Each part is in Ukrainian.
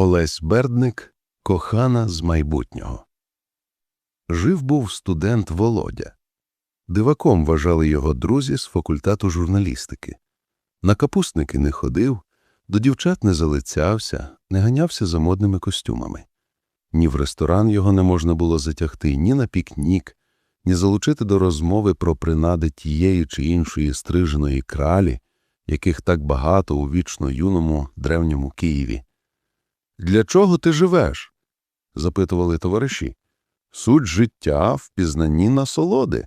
Олесь Бердник, кохана з майбутнього. Жив був студент Володя. Диваком вважали його друзі з факультету журналістики. На капустники не ходив, до дівчат не залицявся, не ганявся за модними костюмами. Ні в ресторан його не можна було затягти, ні на пікнік, ні залучити до розмови про принади тієї чи іншої стриженої кралі, яких так багато у вічно юному древньому Києві. Для чого ти живеш? запитували товариші. Суть життя в пізнанні насолоди,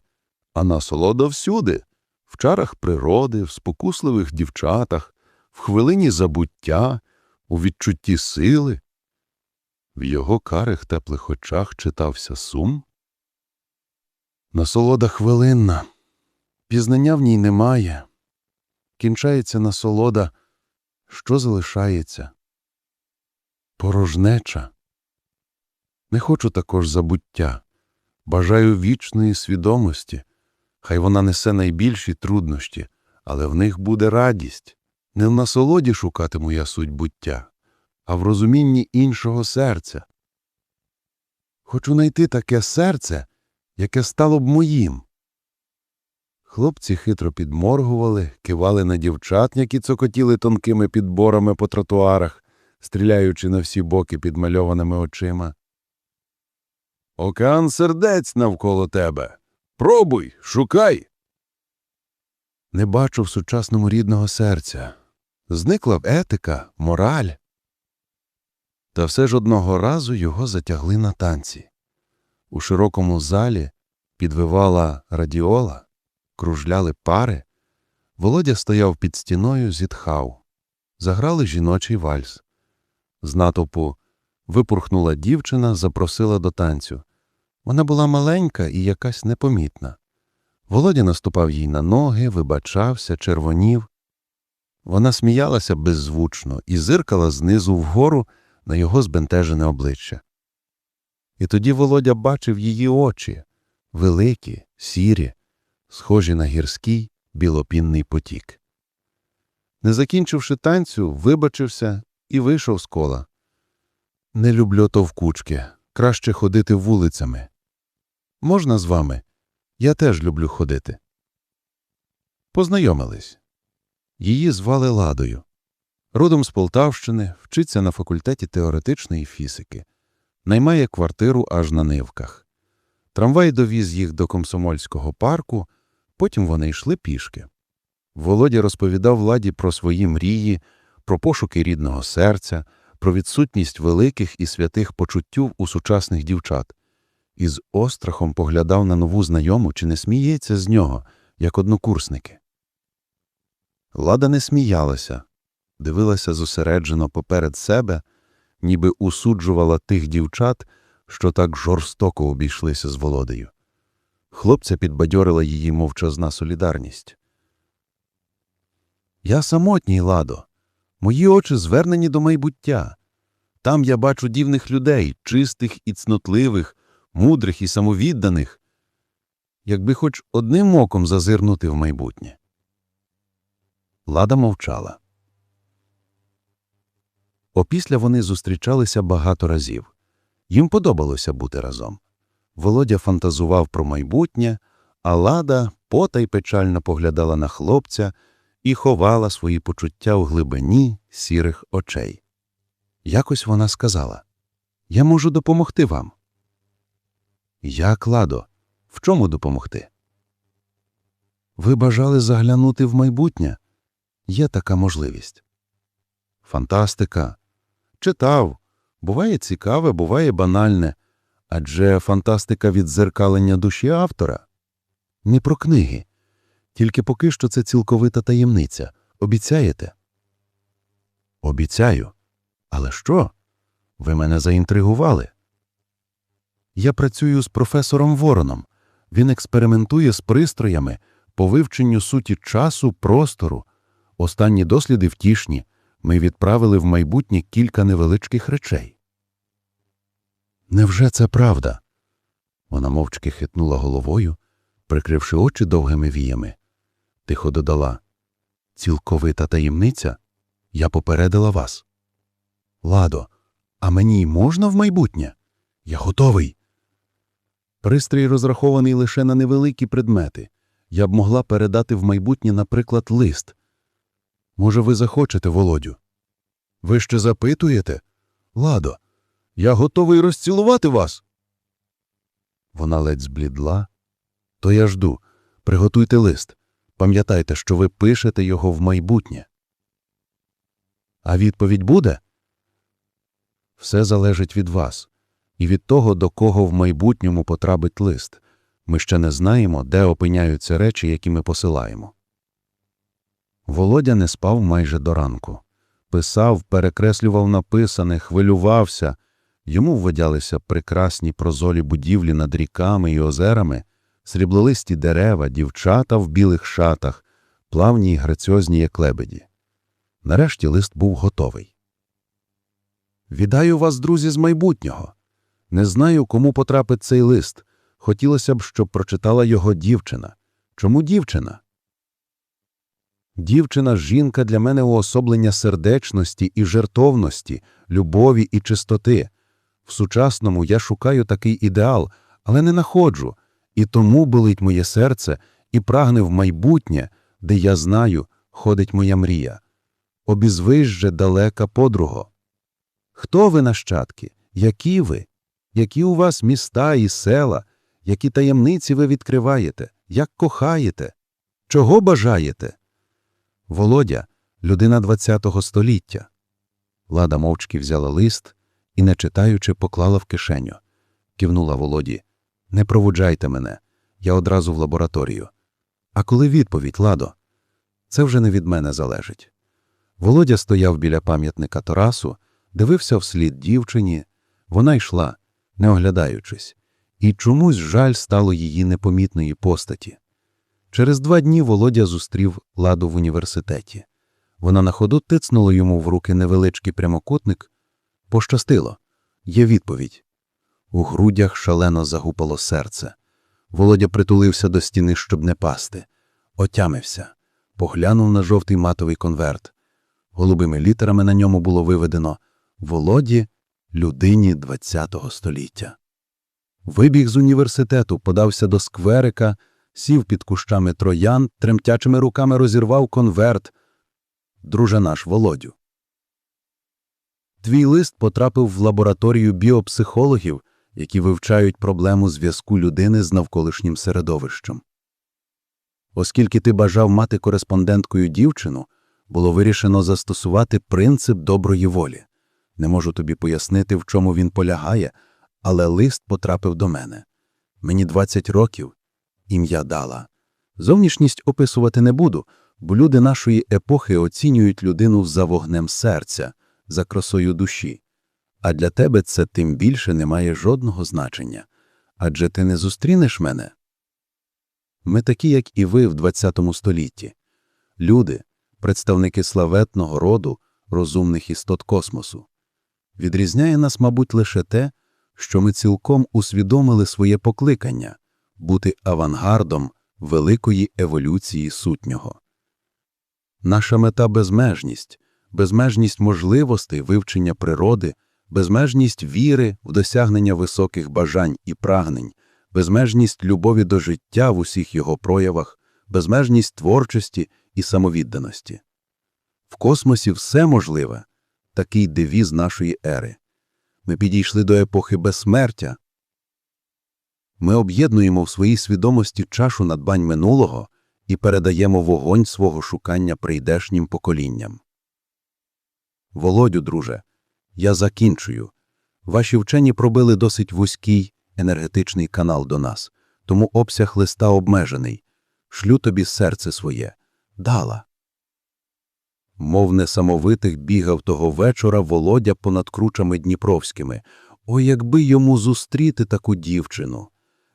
а насолода всюди, в чарах природи, в спокусливих дівчатах, в хвилині забуття, у відчутті сили. В його карих теплих очах читався сум. Насолода хвилинна, пізнання в ній немає. Кінчається насолода, що залишається? Порожнеча. Не хочу також забуття. Бажаю вічної свідомості. Хай вона несе найбільші труднощі, але в них буде радість. Не в насолоді шукатиму я суть буття, а в розумінні іншого серця. Хочу знайти таке серце, яке стало б моїм. Хлопці хитро підморгували, кивали на дівчат, які цокотіли тонкими підборами по тротуарах, стріляючи на всі боки підмальованими очима. Океан сердець навколо тебе. Пробуй, шукай. Не бачу в сучасному рідного серця. Зникла б етика, мораль. Та все ж одного разу його затягли на танці. У широкому залі підвивала радіола, кружляли пари. Володя стояв під стіною, зітхав. Заграли жіночий вальс. З натовпу випурхнула дівчина, запросила до танцю. Вона була маленька і якась непомітна. Володя наступав їй на ноги, вибачався, червонів. Вона сміялася беззвучно і зиркала знизу вгору на його збентежене обличчя. І тоді Володя бачив її очі великі, сірі, схожі на гірський білопінний потік. Не закінчивши танцю, вибачився і вийшов з кола. Не люблю товкучки, краще ходити вулицями. Можна з вами? Я теж люблю ходити. Познайомились. Її звали Ладою. Родом з Полтавщини, вчиться на факультеті теоретичної фізики, наймає квартиру аж на нивках. Трамвай довіз їх до комсомольського парку, потім вони йшли пішки. Володя розповідав владі про свої мрії, про пошуки рідного серця, про відсутність великих і святих почуттів у сучасних дівчат, і з острахом поглядав на нову знайому, чи не сміється з нього, як однокурсники. Лада не сміялася, дивилася зосереджено поперед себе, ніби усуджувала тих дівчат, що так жорстоко обійшлися з Володею. Хлопця підбадьорила її мовчазна солідарність. Я самотній, ладо. Мої очі звернені до майбуття. Там я бачу дівних людей, чистих і цнотливих, мудрих і самовідданих, якби хоч одним оком зазирнути в майбутнє. Лада мовчала. Опісля вони зустрічалися багато разів. Їм подобалося бути разом. Володя фантазував про майбутнє, а лада потай печально поглядала на хлопця і ховала свої почуття у глибині сірих очей. Якось вона сказала Я можу допомогти вам. Як, ладо, в чому допомогти? Ви бажали заглянути в майбутнє? Є така можливість. Фантастика. Читав. Буває цікаве, буває банальне. Адже фантастика віддзеркалення душі автора. Не про книги. Тільки поки що це цілковита таємниця. Обіцяєте? Обіцяю. Але що? Ви мене заінтригували. Я працюю з професором Вороном. Він експериментує з пристроями по вивченню суті часу, простору. Останні досліди втішні. Ми відправили в майбутнє кілька невеличких речей. Невже це правда? Вона мовчки хитнула головою, прикривши очі довгими віями. Тихо додала Цілковита таємниця? Я попередила вас. Ладо, А мені можна в майбутнє? Я готовий. Пристрій розрахований лише на невеликі предмети. Я б могла передати в майбутнє, наприклад, лист. Може, ви захочете, Володю? Ви ще запитуєте? Ладо, я готовий розцілувати вас. Вона ледь зблідла. То я жду. Приготуйте лист. Пам'ятайте, що ви пишете його в майбутнє. А відповідь буде? Все залежить від вас і від того, до кого в майбутньому потрапить лист. Ми ще не знаємо, де опиняються речі, які ми посилаємо. Володя не спав майже до ранку. Писав, перекреслював написане, хвилювався. Йому вводялися прекрасні прозолі будівлі над ріками і озерами, сріблолисті дерева, дівчата в білих шатах, плавні й граціозні, як лебеді. Нарешті лист був готовий. Вітаю вас, друзі, з майбутнього. Не знаю, кому потрапить цей лист. Хотілося б, щоб прочитала його дівчина. Чому дівчина? Дівчина жінка для мене уособлення сердечності і жертовності, любові і чистоти. В сучасному я шукаю такий ідеал, але не находжу, і тому болить моє серце і прагне в майбутнє, де я знаю, ходить моя мрія. Обізвись же далека подруго. Хто ви, нащадки? Які ви? Які у вас міста і села? Які таємниці ви відкриваєте? Як кохаєте? Чого бажаєте? Володя – людина ХХ століття. Лада мовчки взяла лист і, не читаючи, поклала в кишеню. Кивнула Володі. Не проводжайте мене. Я одразу в лабораторію. А коли відповідь, Ладо? Це вже не від мене залежить. Володя стояв біля пам'ятника Тарасу, дивився вслід дівчині. Вона йшла, не оглядаючись, і чомусь жаль стало її непомітної постаті. Через два дні Володя зустрів ладу в університеті. Вона на ходу тицнула йому в руки невеличкий прямокутник. Пощастило. Є відповідь. У грудях шалено загупало серце. Володя притулився до стіни, щоб не пасти. Отямився. Поглянув на жовтий матовий конверт. Голубими літерами на ньому було виведено Володі людині ХХ століття. Вибіг з університету, подався до скверика, сів під кущами троян, тремтячими руками розірвав конверт. Друже наш Володю. Твій лист потрапив в лабораторію біопсихологів, які вивчають проблему зв'язку людини з навколишнім середовищем. Оскільки ти бажав мати кореспонденткою дівчину, було вирішено застосувати принцип доброї волі. Не можу тобі пояснити, в чому він полягає, але лист потрапив до мене. Мені 20 років, ім'я дала. Зовнішність описувати не буду, бо люди нашої епохи оцінюють людину за вогнем серця, за красою душі. А для тебе це тим більше не має жодного значення. Адже ти не зустрінеш мене. Ми такі, як і ви в ХХ столітті. Люди, представники славетного роду, розумних істот космосу. Відрізняє нас, мабуть, лише те, що ми цілком усвідомили своє покликання бути авангардом великої еволюції сутнього. Наша мета безмежність, безмежність можливостей вивчення природи, безмежність віри в досягнення високих бажань і прагнень, безмежність любові до життя в усіх його проявах, безмежність творчості і самовідданості. В космосі все можливе такий девіз нашої ери. Ми підійшли до епохи безсмертя. Ми об'єднуємо в своїй свідомості чашу надбань минулого і передаємо вогонь свого шукання прийдешнім поколінням. Володю, друже, я закінчую. Ваші вчені пробили досить вузький енергетичний канал до нас, тому обсяг листа обмежений. Шлю тобі серце своє. Дала. Мов несамовитих бігав того вечора Володя понад кручами дніпровськими. О, якби йому зустріти таку дівчину.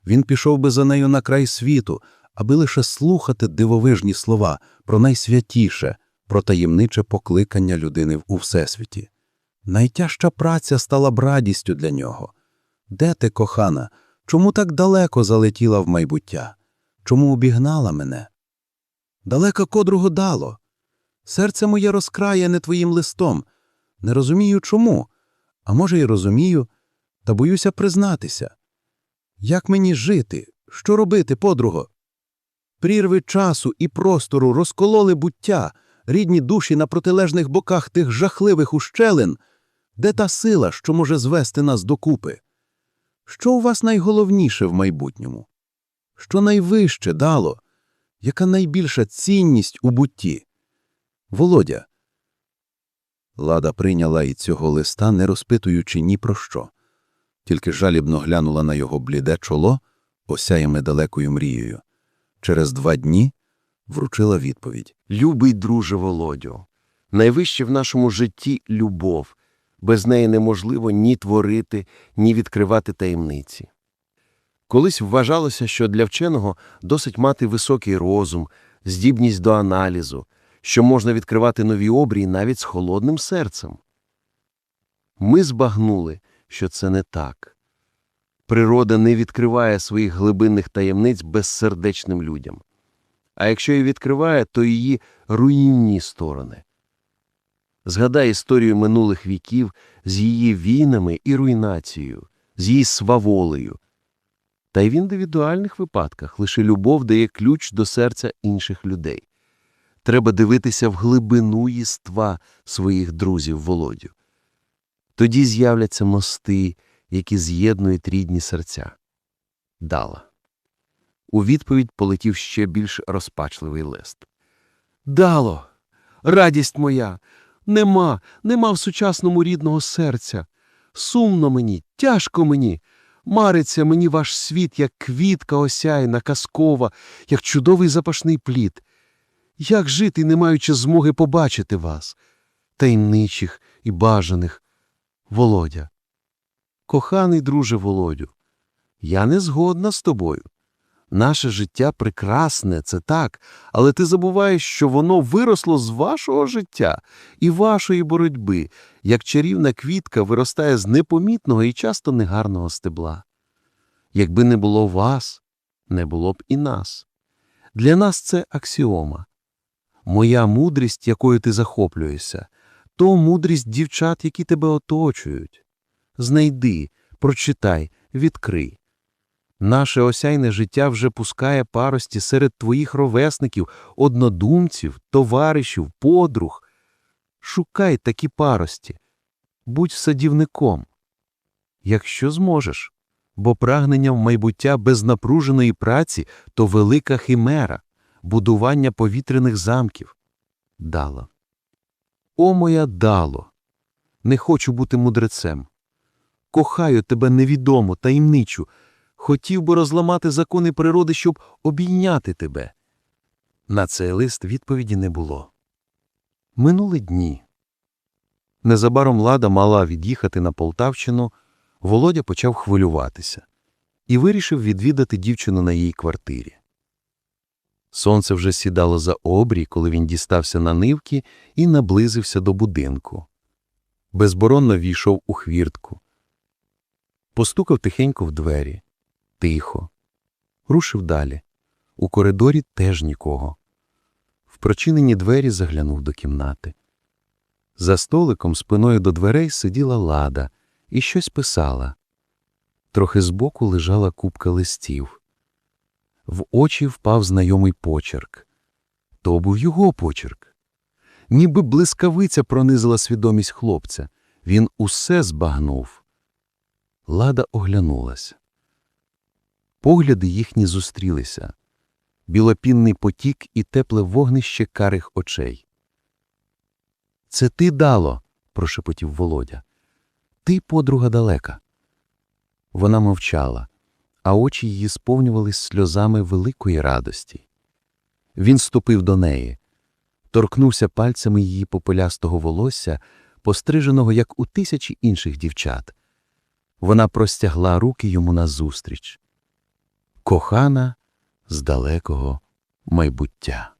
Він пішов би за нею на край світу, аби лише слухати дивовижні слова про найсвятіше, про таємниче покликання людини у всесвіті. Найтяжча праця стала б радістю для нього. Де ти, кохана, чому так далеко залетіла в майбуття? Чому обігнала мене? Далеко кодрого дало. Серце моє розкрає не твоїм листом. Не розумію чому, А може, й розумію, та боюся признатися. Як мені жити? Що робити, подруго? Прірви часу і простору розкололи буття, рідні душі на протилежних боках тих жахливих ущелин. Де та сила, що може звести нас докупи? Що у вас найголовніше в майбутньому? Що найвище дало? Яка найбільша цінність у бутті? Володя. Лада прийняла і цього листа, не розпитуючи ні про що, тільки жалібно глянула на його бліде чоло, осяяме далекою мрією. Через два дні вручила відповідь. Любий друже Володю, найвище в нашому житті – любов. Без неї неможливо ні творити, ні відкривати таємниці. Колись вважалося, що для вченого досить мати високий розум, здібність до аналізу, що можна відкривати нові обрії навіть з холодним серцем. Ми збагнули, що це не так. Природа не відкриває своїх глибинних таємниць безсердечним людям. А якщо і відкриває, то її руйнівні сторони. Згадай історію минулих віків з її війнами і руйнацією, з її сваволею. Та й в індивідуальних випадках лише любов дає ключ до серця інших людей. Треба дивитися в глибину єства своїх друзів Володю. Тоді з'являться мости, які з'єднують рідні серця. Дала. У відповідь полетів ще більш розпачливий лист. Дало, радість моя, нема, нема в сучасному рідного серця. Сумно мені, тяжко мені. Мариться мені ваш світ, як квітка осяйна, казкова, як чудовий запашний плід. Як жити, не маючи змоги побачити вас, таємничих і бажаних, Володя. Коханий друже Володю, я не згодна з тобою. Наше життя прекрасне, це так, але ти забуваєш, що воно виросло з вашого життя і вашої боротьби, як чарівна квітка виростає з непомітного і часто негарного стебла. Якби не було вас, не було б і нас. Для нас це аксіома. Моя мудрість, якою ти захоплюєшся, то мудрість дівчат, які тебе оточують. Знайди, прочитай, відкрий. Наше осяйне життя вже пускає парості серед твоїх ровесників, однодумців, товаришів, подруг. Шукай такі парості, будь садівником, якщо зможеш, бо прагнення в майбуття без напруженої праці то велика химера, будування повітряних замків. Дала. О, моя дало! Не хочу бути мудрецем. Кохаю тебе невідомо, таємничу, хотів би розламати закони природи, щоб обійняти тебе. На цей лист відповіді не було. Минули дні. Незабаром лада мала від'їхати на Полтавщину, Володя почав хвилюватися і вирішив відвідати дівчину на її квартирі. Сонце вже сідало за обрій, коли він дістався на нивки і наблизився до будинку. Безборонно війшов у хвіртку. Постукав тихенько в двері. Тихо. Рушив далі. У коридорі теж нікого. В прочинені двері заглянув до кімнати. За столиком спиною до дверей сиділа лада і щось писала. Трохи збоку лежала купка листів. В очі впав знайомий почерк. То був його почерк. Ніби блискавиця пронизила свідомість хлопця. Він усе збагнув. Лада оглянулась. Погляди їхні зустрілися. Білопінний потік і тепле вогнище карих очей. Це ти дало, прошепотів Володя. Ти, подруга далека. Вона мовчала, а очі її сповнювались сльозами великої радості. Він ступив до неї, торкнувся пальцями її попелястого волосся, постриженого, як у тисячі інших дівчат. Вона простягла руки йому назустріч. Кохана з далекого майбуття.